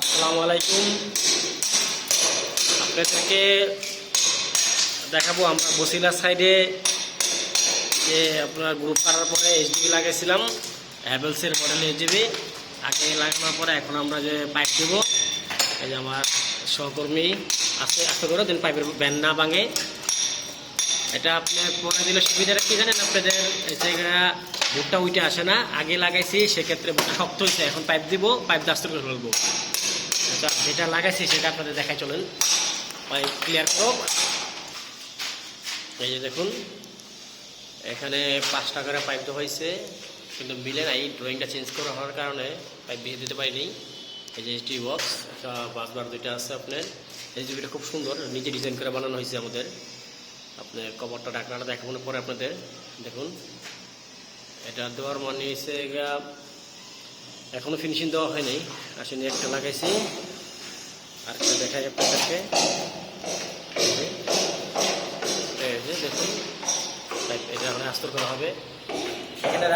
আসসালামু আলাইকুম। আপনাদেরকে দেখাবো আমরা বসিলা সাইডে যে আপনার গ্রুপ করার পরে এইচডিবি লাগাইছিলাম হ্যাভেলসের মডেল এইচডিবি আগে লাগানোর পরে এখন আমরা যে পাইপ দেব, এই যে আমার সহকর্মী আছে, আস্তে করে দিন পাইপের ব্যান না ভাঙে। এটা আপনার পরে দিলে সুবিধাটা কি জানেন আপনাদের জায়গা বুটটা উইটে আসে না। আগে লাগাইছি, সেক্ষেত্রে বুটটা শক্ত হয়েছে এখন পাইপ দিব পাইপ দাস্ত করে ফেলব। যেটা লাগাইছি সেটা আপনাদের দেখাই চলেন। পাইপ ক্লিয়ার করো। এই যে দেখুন, এখানে পাঁচ টাকার পাইপ দেওয়া হয়েছে, কিন্তু মিলে নাই ড্রয়িংটা চেঞ্জ করা হওয়ার কারণে পাইপ দিয়ে দিতে পারিনি। এই যে টি বক্স একটা বাসবার দুইটা আছে আপনার। এই জুবিটা খুব সুন্দর, নিজে ডিজাইন করে বানানো হয়েছে আমাদের। আপনার কভারটা, ঢাকনাটা দেখাবো পরে আপনাদের। দেখুন, এটা দেওয়ার মানে হয়েছে গা, এখনও ফিনিশিং দেওয়া হয়নি আসেনি একটা লাগাইছি। আর দেখাই আপনাদেরকে। দেখুন এটা মানে হবে। এখানে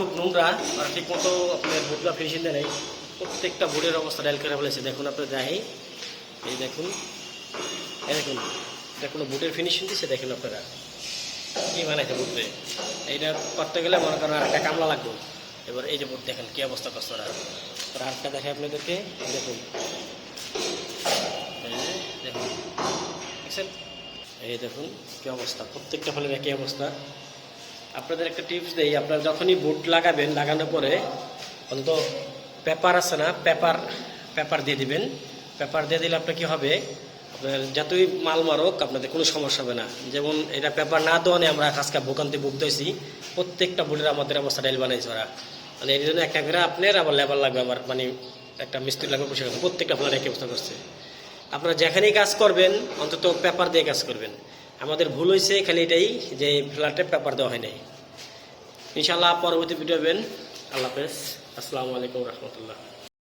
খুব নোংরা, আর ঠিক মতো আপনার ফিনিশিং নাই। প্রত্যেকটা বুটের অবস্থা করে দেখুন যাই, এই দেখুন দেখুন বুটের ফিনিশিং দেখেন আপনারা এইটা করতে গেলে মনে কামলা লাগবে। এবার এই যে বুট দেখেন কি অবস্থা করছে দেখে আপনাদেরকে দেখুন। দেখছেন? এই দেখুন, কি অবস্থা? প্রত্যেকটা ফলের একই অবস্থা। আপনাদের একটা টিপস দেই, আপনারা যখনই বুট লাগাবেন, লাগানোর পরে অন্তত পেপার আছে না, পেপার পেপার দিয়ে দিবেন। পেপার দিয়ে দিলে আপনার কি হবে? আপনার যতই মাল মারক, আপনাদের কোনো সমস্যা হবে না। যেমন এটা পেপার না দেওয়ানে আমরা আজকে ভোগান্তি ভুগতেছি, প্রত্যেকটা বুটের আমাদের অবস্থা ডাইল বানাইছে ওরা। মানে এই জন্য একটা করে আপনার আবার লেবার লাগবে, আবার মানে একটা মিস্ত্রি লাগবে প্রত্যেকটা আপনার একই অবস্থা করছে। আপনারা যেখানেই কাজ করবেন, অন্তত পেপার দিয়ে কাজ করবেন। আমাদের ভুল হয়েছে, খালি এটাই যে ফ্ল্যাটে পেপার দেওয়া হয় নাই। ইনশাল্লাহ পরবর্তী ভিডিও হবেন আল্লাহ হাফেজ। আসসালামু আলাইকুম রহমতুল্লাহ।